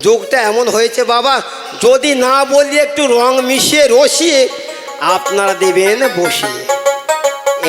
যুগটা এমন হয়েছে বাবা, যদি না বলি একটু রং মিশিয়ে রসিয়ে আপনারা দেবেন বসিয়ে।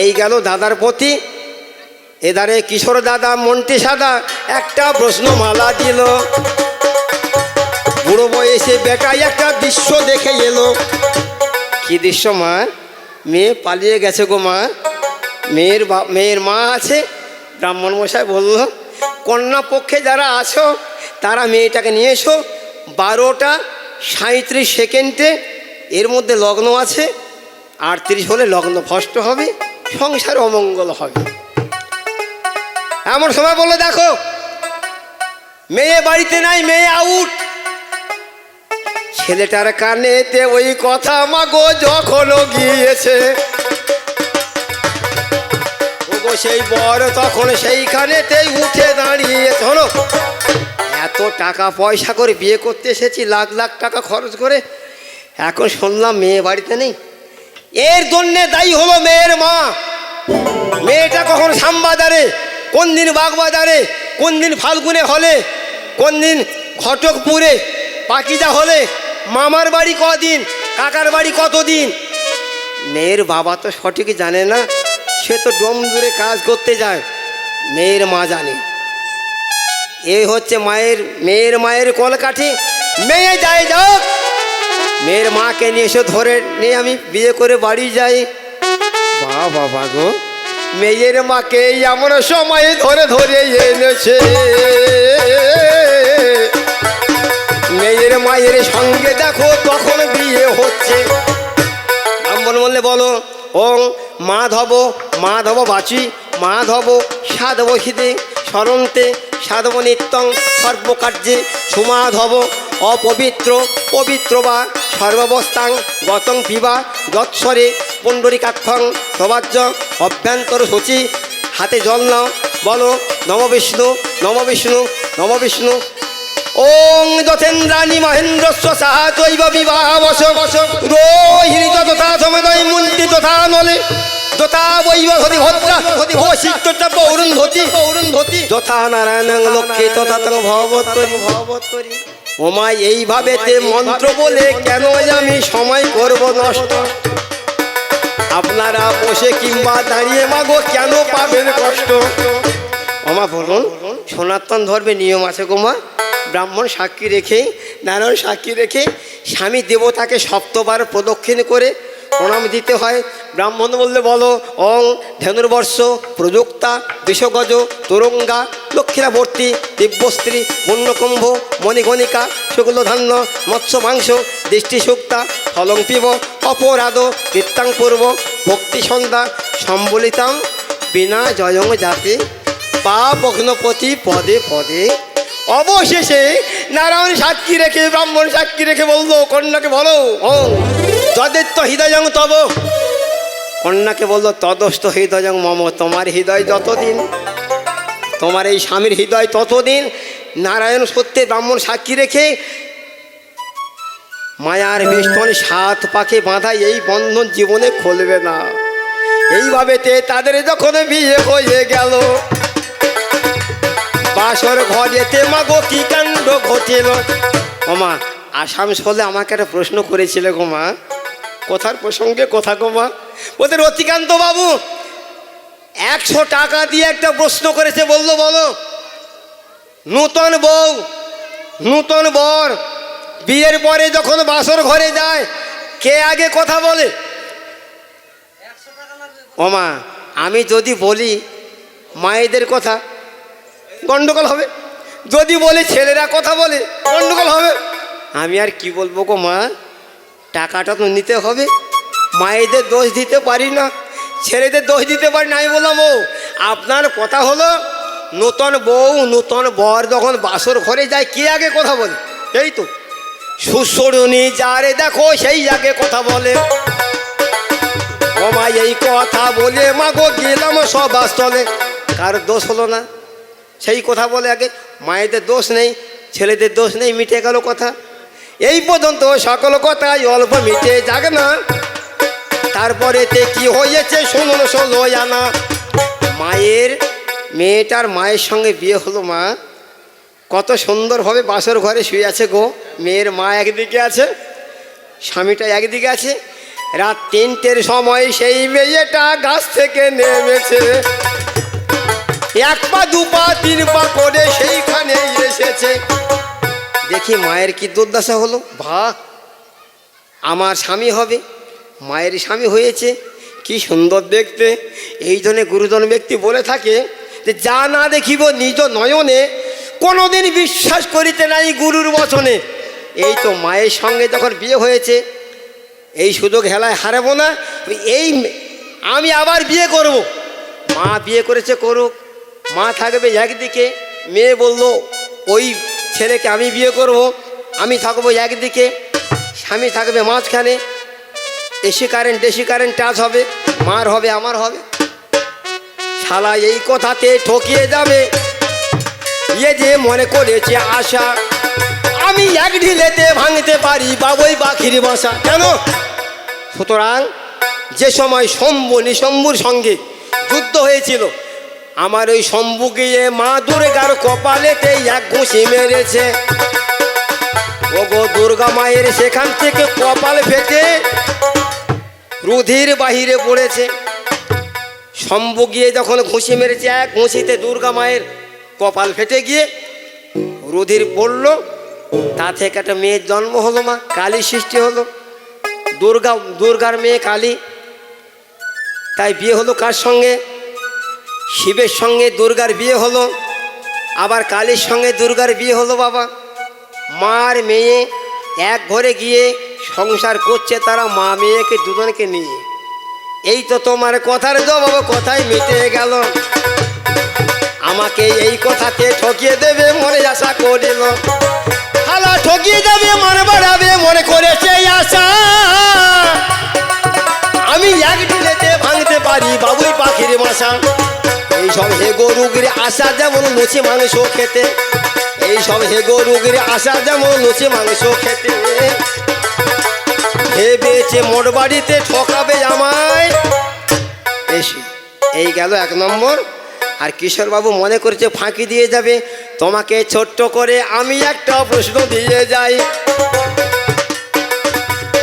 এই গেল দাদার প্রতি এদারে কিশোর দাদা মন্টি সাদা, একটা প্রশ্নমালা দিল। বুড়ো বয়সে বেটাই একটা দৃশ্য দেখে এলো। কি দৃশ্য মা? মেয়ে পালিয়ে গেছে গো মা। মেয়ের মেয়ের মা আছে? ব্রাহ্মণ মশাই বলল কন্যা পক্ষে যারা আছো তারা মেয়েটাকে নিয়ে এসো। বারোটা সাঁত্রিশ সেকেন্ডে এর মধ্যে লগ্ন আছে। আটত্রিশ হলে লগ্ন ভষ্ট হবে, সংসার অমঙ্গল হবে। এমন সময় বলল, দেখো, মেয়ে বাড়িতে নাই, মেয়ে আউট ছেলেটার কানেতে ওই কথা মাগো যখন গিয়েছে। সেই বর তখন সেইখানেতেই উঠে দাঁড়িয়ে শোনো এত টাকা পয়সা করে বিয়ে করতে এসেছি, লাখ লাখ টাকা খরচ করে। এখন শুনলাম মেয়ে বাড়িতে নেই। এর জন্যে দায়ী হলো মেয়ের মা। মেয়েটা কখন শ্যামবাজারে, কোন দিন বাগবাজারে, কোন দিন ফাল্গুনে হলে, কোন দিন ঘটকপুরে পাকিজা হলে, মামার বাড়ি কদিন, কাকার বাড়ি কতদিন? মেয়ের বাবা তো সঠিক জানে না, সে তো ডোম দূরে কাজ করতে যায়, মেয়ের মা জানে। এই হচ্ছে মায়ের মেয়ের মায়ের কলকাঠি। মেয়ে যায় যাক। মেয়ের মাকে নিয়ে এসে ধরে নিয়ে আমি বিয়ে করে বাড়ি যাই। বা বাবা গো। মেয়ের মাকে এমন সময় ধরে ধরে এনেছে। মেয়ের মায়ের সঙ্গে দেখো তখন বিয়ে হচ্ছে। ব্রাহ্মণ বললে বলো ও মা ওং মাধব মাধব বাচি মাধব সাধব হিদে স্মরন্তে সাধব নিত্যং সর্বকার্যে সুমাধব অপবিত্র, পবিত্র বা সর্বাবস্থাং গতং পিবা যৎসরে পুণ্ডরিকাক্ষং সবাজ্য অভ্যন্তর সূচি হাতে জল নাও, বলো নম বিষ্ণু নম বিষ্ণু নম বিষ্ণু। ওং যথেন্দ্রাণী মহেন্দ্রস্ব সাহা চৈব বিবাহ বস বস রোহিণী তথা সমদয় মন্ত্রী তথা নলে। যথা নারায়ণ লক্ষ্মী, তথা এইভাবে তে মন্ত্র বলে কেন আমি সময় করব নষ্ট? আপনারা বসে কিংবা দাঁড়িয়ে মাগো, কেন পাবেন কষ্ট? ওমা, বলুন, সনাতন ধর্মে নিয়ম আছে গোমা ব্রাহ্মণ সাক্ষী রেখে, নারায়ণ সাক্ষী রেখে, স্বামী দেবতাকে সপ্তবার প্রদক্ষিণ করে প্রণাম দিতে হয়। ব্রাহ্মণ বললে বলো, অং ধনুর্বর্ষ, প্রযুক্তা বিষগজ তোরঙ্গা দক্ষিণাবর্তী দিব্যস্ত্রী বন্যকুম্ভ মণিগণিকা শুক্লধান্য মৎস্য মাংস দৃষ্টিসুক্তা ফলং পিব অপরাধ কীর্তাং পূর্ব ভক্তি সন্ধ্যা সম্বলিতাং বিনা জয়ং জাতি পা বগ্নপতি পদে পদে। অবশেষে নারায়ণ সাক্ষী রেখে, ব্রাহ্মণ সাক্ষী রেখে বলল, কন্যাকে বলো ও যদেত্ত হৃদয়ং তব। কন্যাকে বলল তদস্থ হৃদয়ং মম, তোমার হৃদয় যতদিন, তোমার এই স্বামীর হৃদয় ততদিন, নারায়ণ সত্যে ব্রাহ্মণ সাক্ষী রেখে মায়ার বেষ্টন সাত পাকে বাঁধা এই বন্ধন জীবনে খুলবে না। এইভাবে তে তাদের যখন বিয়ে হয়ে গেল, বাসর ঘরেতে মাগো কি কাণ্ড ঘটিল? ওমা আসামসোলে আমাকে একটা প্রশ্ন করেছিল গো মা। কথার প্রসঙ্গে কথা গো মা। ওদের অতিকান্ত বাবু, একশো টাকা দিয়ে একটা প্রশ্ন করেছে, বলল, বলো। নূতন বউ, নূতন বর, বিয়ের পরে যখন বাসর ঘরে যায়, কে আগে কথা বলে? ওমা আমি যদি বলি মায়েদের কথা, গন্ডগোল হবে। যদি বলি ছেলেরা কথা বলে, গন্ডগোল হবে। আমি আর কি বলব গো মা? টাকাটা তো নিতে হবে। মায়েদের দোষ দিতে পারি না, ছেলেদের দোষ দিতে পারি না, আমি বললাম, ও, আপনার কথা হলো, নূতন বউ, নূতন বর যখন বাসর ঘরে যায়, কে আগে কথা বলে? এই তো সুসরুনি যারে দেখো, সেই আগে কথা বলে। মা, এই কথা বলে, মা মাগো গেলাম সব বাস্তলে কার দোষ হলো না? সেই কথা বলে আগে। মায়েদের দোষ নেই, ছেলেদের দোষ নেই, মিটে গেল কথা। এই পর্যন্ত সকল কথাই অল্প মিটে যাক না। তারপরে তে কি হয়েছে শুনুন ষোলো আনা মায়ের, মেয়েটার মায়ের সঙ্গে বিয়ে হলো মা। কত সুন্দরভাবে বাসর ঘরে শুয়ে আছে গো। মেয়ের মা একদিকে আছে, স্বামীটা একদিকে আছে। রাত তিনটের সময় সেই মেয়েটা গাছ থেকে নেমেছে। এক পা, দু পা, তিন পা করে সেইখানে এসেছে। দেখি মায়ের কি দুর্দশা হলো। ভা আমার স্বামী হবে, মায়ের স্বামী হয়েছে, কি সুন্দর দেখতে। এই জন্যে গুরুজন ব্যক্তি বলে থাকে যে, যা না দেখিব নিজ নয়নে, কোনোদিন বিশ্বাস করিতে নাই গুরুর বচনে। এই তো মায়ের সঙ্গে যখন বিয়ে হয়েছে, এই সুযোগ হেলায় হারাবো না। এই আমি আবার বিয়ে করব। মা বিয়ে করেছে করুক, মা থাকবে একদিকে। মেয়ে বলল, ওই ছেলেকে আমি বিয়ে করব, আমি থাকব একদিকে, স্বামী থাকবে মাঝখানে, AC current AC current touch হবে, মার হবে, আমার হবে। শালা এই কথাতে ঠকিয়ে যাবে। ইয়ে যে মনে করেছে আশা, আমি এক ঢিলেতে ভাঙতে পারি বাবুই পাখির বাসা। কেন? সুতরাং যে সময় শম্ভু নিশম্ভুর সঙ্গে যুদ্ধ হয়েছিল আমার ওই শম্ভু গিয়ে মা দুর্গার কপালেতে এক ঘুষি মেরেছে। ও গো দুর্গা মায়ের সেখান থেকে কপাল ফেটে রুধির বাহিরে পড়েছে। শম্ভু গিয়ে যখন ঘুষি মেরেছে, এক ঘুষিতে দুর্গা মায়ের কপাল ফেটে গিয়ে রুধির পড়ল। তা থেকে একটা মেয়ের জন্ম হলো মা, কালী সৃষ্টি হলো। দুর্গা, দুর্গার মেয়ে কালী। তাই বিয়ে হলো কার সঙ্গে? শিবের সঙ্গে দুর্গার বিয়ে হলো, আবার কালীর সঙ্গে দুর্গার বিয়ে হলো বাবা। মার মেয়ে এক ঘরে গিয়ে সংসার করছে তারা, মা মেয়েকে দুজনকে নিয়ে। এই তো তোমার কথার বাবা কথাই মিটে গেল। আমাকে এই কথাতে ঠকিয়ে দেবে মনে আশা করিল। হালা ঠকিয়ে দেবে, মনে বাড়াবে, মনে করেছে আশা। আমি এক ভাঙতে পারি, বাবুই পাখির বাসা। এই সব হে গরুগির আশা যেমন লুচি, মাংস খেতে। এই সব হে গরুগির আশা যেমন লুচি, মাংস খেতে। ভেবেছে মোট বাড়িতে ঠকাবে আমায়। এসে এই গেল এক নম্বর। আর কিশোরবাবু মনে করছে ফাঁকি দিয়ে যাবে। তোমাকে ছোট্ট করে আমি একটা প্রশ্ন দিয়ে যাই।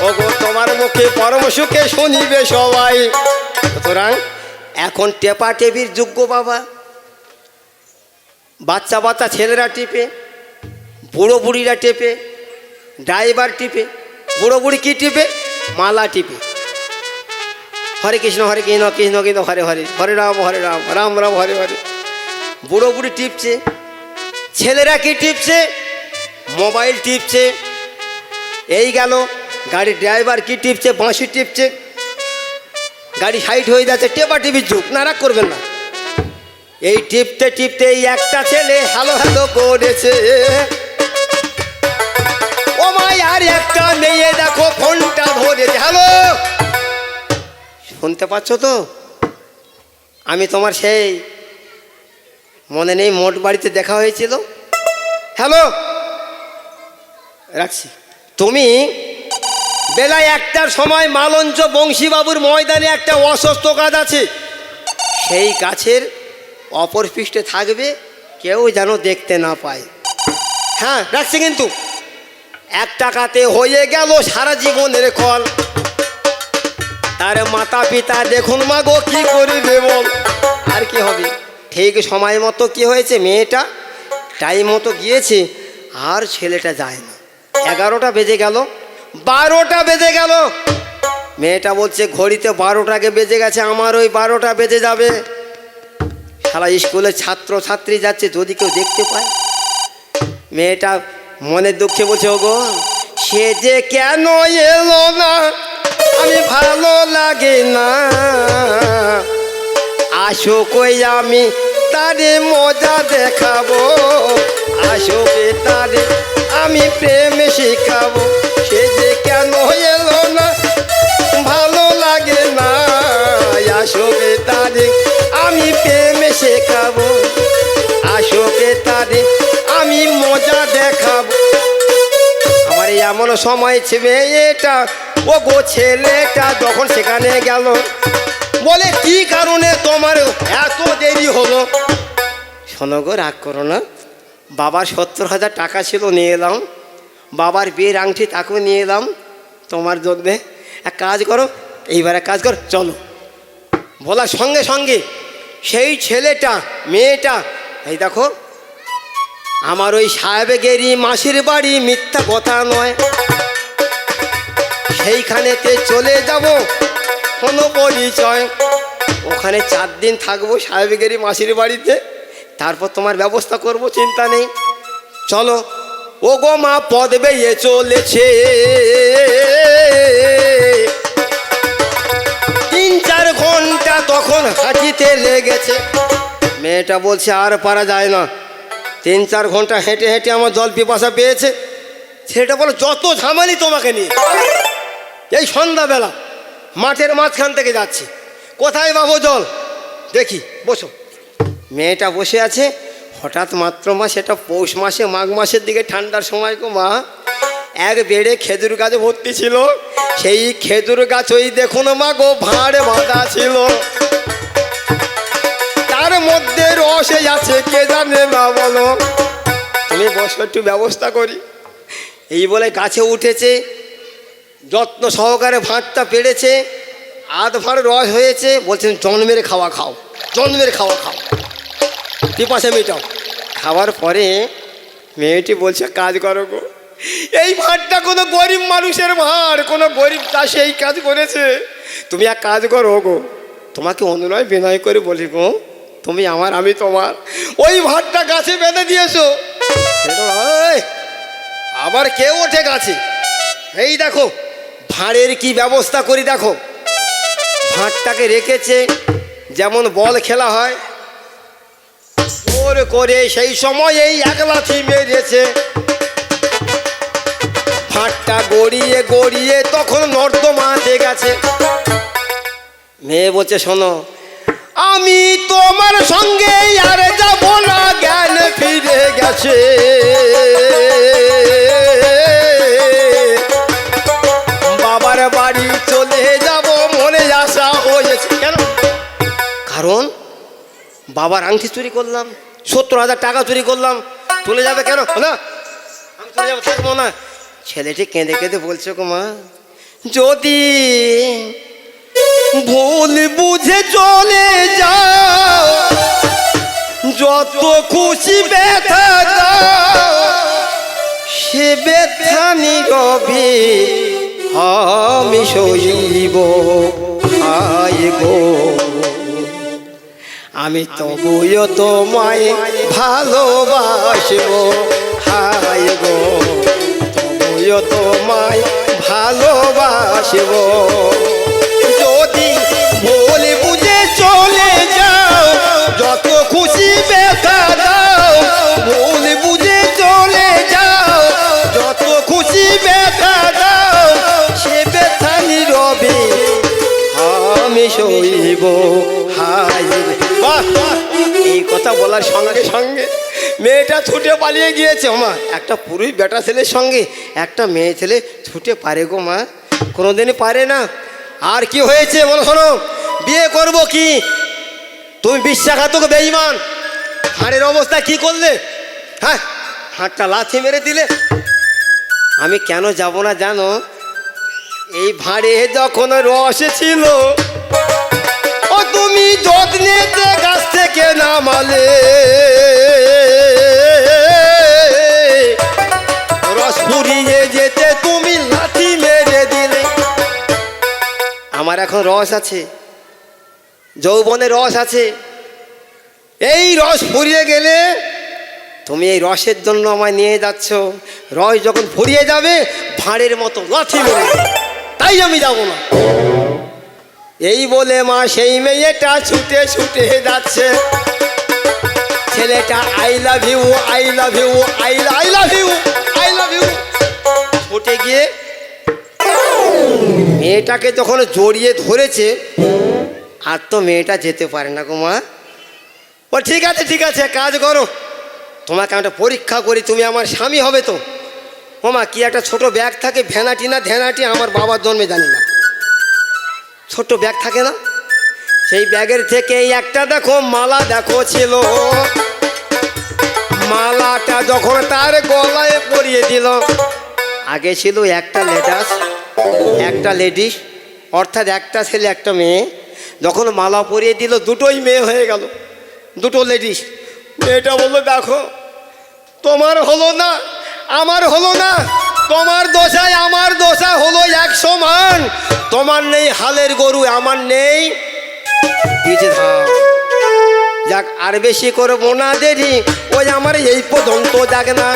ওগো, তোমার মুখে পরম সুখে শুনিবে সবাই। সুতরাং এখন টেপা টেপির যোগ্য বাবা। বাচ্চা বাচ্চা ছেলেরা টিপে, বুড়ো বুড়িরা টেপে, ড্রাইভার টিপে, বুড়ো বুড়ি কি টিপে? মালা টিপে। হরে কৃষ্ণ হরে কৃষ্ণ কৃষ্ণ কৃষ্ণ হরে হরে হরে রাম হরে রাম রাম রাম, হরে হরে। বুড়ো বুড়ি টিপছে, ছেলেরা কি টিপছে? মোবাইল টিপছে। এই গেল, গাড়ির ড্রাইভার কি টিপছে? বাঁশি টিপছে। গাড়ি সাইড হয়ে যাচ্ছে, টেপা টিপির যুগ না করবেন না। এই টিপতে টিপতে এই একটা ছেলে হ্যালো হ্যালো করেছে। ও মাই আর একটা মেয়ে দেখো, ফোনটা ধরেছে। হ্যালো? শুনতে পাচ্ছ তো? আমি তোমার সেই মনে নেই, মোট বাড়িতে দেখা হয়েছিল। হ্যালো? রাখছি। তুমি বেলায় একটার সময় মালঞ্চ বংশীবাবুর ময়দানে একটা অসুস্থ গাছ আছে। সেই গাছের অপর পৃষ্ঠে থাকবে, কেউ যেন দেখতে না পায়। হ্যাঁ রাখছি কিন্তু। এক টাকাতে হয়ে গেল সারা জীবনের কল তার মাতা পিতা দেখুন মা গো, কি করবে বল? আর কি হবে? ঠিক সময় মতো কি হয়েছে মেয়েটা? টাইম মতো গিয়েছে, আর ছেলেটা যায় না। এগারোটা বেজে গেল। বারোটা বেজে গেল। মেয়েটা বলছে, ঘড়িতে বারোটাকে বেজে গেছে, আমার ওই বারোটা বেজে যাবে। সারা স্কুলে ছাত্র ছাত্রী যাচ্ছে, যদি কেউ দেখতে পায়। মেয়েটা মনের দুঃখে বলছে, ওগো, সে যে কেন এলো না, আমি ভালো লাগে না। আসো কই আমি তারে মজা দেখাবো আসো কে তারে আমি প্রেম শিখাবো। সে যে কেন এলো না? ভালো লাগে না। আসো কে তারে আমি প্রেম শেখাবো। আসো কে তারে আমি মজা দেখাবো। আমার এমন সময় ছেলে এটা ও গো ছেলেটা যখন সেখানে গেল, বলে, কি কারণে তোমার এত দেরি হলো? শোনো গো, রাগ করো না। বাবার সত্তর হাজার টাকা ছিল, নিয়ে এলাম। বাবার বিয়ের আংটি তাকেও নিয়ে এলাম। তোমার জন্যে এক কাজ করো, এইবার এক কাজ কর, চলো। বলার সঙ্গে সঙ্গে সেই ছেলেটা, মেয়েটা, এই দেখো, আমার ওই সাহেবেগেরই মাসির বাড়ি মিথ্যা কথা নয়। সেইখানেতে চলে যাব, কোনো পরিচয়। ওখানে চার দিন থাকব সাহেবেগেরই মাসির বাড়িতে। তারপর তোমার ব্যবস্থা করব, চিন্তা নেই। চলো। ও গো মা, পদ বেয়ে চলেছে। তিন চার ঘণ্টা তখন হাঁটিতে লেগেছে। মেয়েটা বলছে, আর পারা যায় না। তিন চার ঘণ্টা হেঁটে হেঁটে আমার জল পিপাসা পেয়েছে। সেটা বলো, যত ঝামেলি তোমাকে নিয়ে। এই সন্ধ্যাবেলা, মাঠের মাঝখান থেকে যাচ্ছি। কোথায় পাবো জল? দেখি, বসো। মেয়েটা বসে আছে, হঠাৎ মাত্র মা সেটা পৌষ মাসে, মাঘ মাসের দিকে ঠান্ডার সময় গো মা। এক বেড়ে খেজুর গাছে ভর্তি ছিল, সেই খেজুর গাছ ওই দেখুন মা গো ভাঁড়ে বাঁধা ছিল। তার মধ্যে রসে আছে, কে জানে না বলো। তুমি বসো, একটু ব্যবস্থা করি। এই বলে গাছে উঠেছে, যত্ন সহকারে ভাতটা পেড়েছে, আধ ভাঁড় রস হয়েছে বলছেন জন্মের খাওয়া খাও, জন্মের খাওয়া খাও। পিপাসে মেটাও খাওয়ার পরে মেয়েটি বলছে, কাজ করো গো। এই ভাঁড়টা কোনো গরিব মানুষের ভাঁড় কোনো গরিব চাষি এই কাজ করেছে। তুমি এক কাজ করো গো, তোমাকে অনুনয় বিনয় করে বলি গো, তুমি আমার, আমি তোমার। ওই ভাঁড়টা গাছে বেঁধে দিয়েছ। আবার কেউ ওঠে গাছে? এই দেখো, ভাঁড়ের কি ব্যবস্থা করি দেখো। ভাঁড়টাকে রেখেছে, যেমন বল খেলা হয় ওর করে সেই সময় এই এক লাথি মেরেছে। ভাঁড়টা গড়িয়ে গড়িয়ে তখন নর্দমাতে গেছে। মেয়ে বলছে, শোনো, আমি তোমার সঙ্গে আর যাব না, জ্ঞান ফিরে গেছে। বাবার বাড়ি চলে যাব মনে আসা হয়েছে। কেন? কারণ বাবার আংটি চুরি করলাম। সত্তর হাজার টাকা চুরি করলাম। চলে যাবে কেন? না। আমি চলে যাব, থাকব না। ছেলেটি কেঁদে কেঁদে বলছে, গো মা, যদি ভুল বুঝে চলে যাও, যত খুশি ব্যথা দাও, সে ব্যথা নীরবে আমি সইব। আয় গো আমি তবুও তোমায় ভালোবাসব। হায় গো, তবুও তোমায় ভালোবাসব। যদি ভুল বুঝে চলে যাও, যত খুশি ব্যথা দাও। ভুল বুঝে চলে যাও, যত খুশি ব্যথা দাও। সে ব্যথা নীরবে আমি সইব। হাই বাহ এই কথা বলার সঙ্গে সঙ্গে মেয়েটা ছুটে পালিয়ে গিয়েছে, মা। একটা পুরুষ বেটা ছেলের সঙ্গে একটা মেয়ে ছেলে ছুটে পারে গো, মা। কোনোদিনই পারে না। আর কি হয়েছে বলো শোনো। বিয়ে করব কি? তুমি বিশ্বাসঘাতক বেইমান হাড়ের অবস্থা কি করলে? হ্যাঁ হাঁটটা লাথি মেরে দিলে। আমি কেন যাব না জানো? এই ভাঁড়ে যখন রস ছিল ও তুমি যত্নেতে গাছ থেকে নামালে। রস ফুরিয়ে যেতে তুমি লাথি মেরে দিলে। আমার এখন রস আছে, যৌবনে রস আছে। এই রস ফুরিয়ে গেলে তুমি এই রসের জন্য আমায় নিয়ে যাচ্ছ। রস যখন ফুরিয়ে যাবে, ভাঁড়ের মতো লাথি মেরে। তাই আমি যাব না। এই বলে মা, সেই মেয়েটা ছুটে ছুটে যাচ্ছে। ছেলেটা I love you I love you I I love you I love you ছুটে গিয়ে মেয়েটাকে যখন জড়িয়ে ধরেছে, আর তো মেয়েটা যেতে পারে না গো মা। ও ঠিক আছে ঠিক আছে কাজ করো। তোমাকে একটা পরীক্ষা করি, তুমি আমার স্বামী হবে তো। ও মা, কি একটা ছোট ব্যাগ থাকে ভ্যানাটি না, ধ্যানাটি আমার বাবার জন্মে জানি না। ছোট ব্যাগ থাকে না? সেই ব্যাগের থেকে একটা দেখো, মালা দেখো ছিল। মালাটা যখন তার গলায় পরিয়ে দিল, আগে ছিল একটা লেটাস একটা লেডিস, অর্থাৎ একটা ছেলে, একটা মেয়ে। যখন মালা পরিয়ে দিল, দুটোই মেয়ে হয়ে গেল, দুটো লেডিস। মেয়েটা বলল, দেখো, তোমার হলো না, আমার হলো না। তোমার দোষায় আমার দোষা হলো এক সমান। তোমার নেই হালের গরু, আমার নেই। যাক, আর বেশি করব না, দেরি। ওই আমার এই পর্যন্ত যাক না।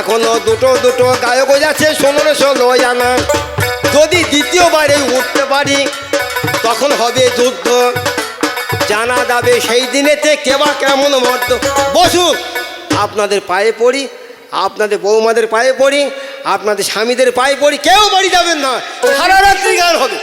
এখনও দুটো দুটো গায়ক যাচ্ছে, ষোলো ষোলো জানা যদি দ্বিতীয়বারে উঠতে পারি, তখন হবে যুদ্ধ। জানা যাবে সেই দিনেতে কেবা কেমন মর্দ বসুন, আপনাদের পায়ে পড়ি, আপনাদের বৌমাদের পায়ে পড়ি আপনাদের স্বামীদের পায়ে পড়ি কেউ বাড়ি যাবেন না। সারা রাত্রি গান হবে।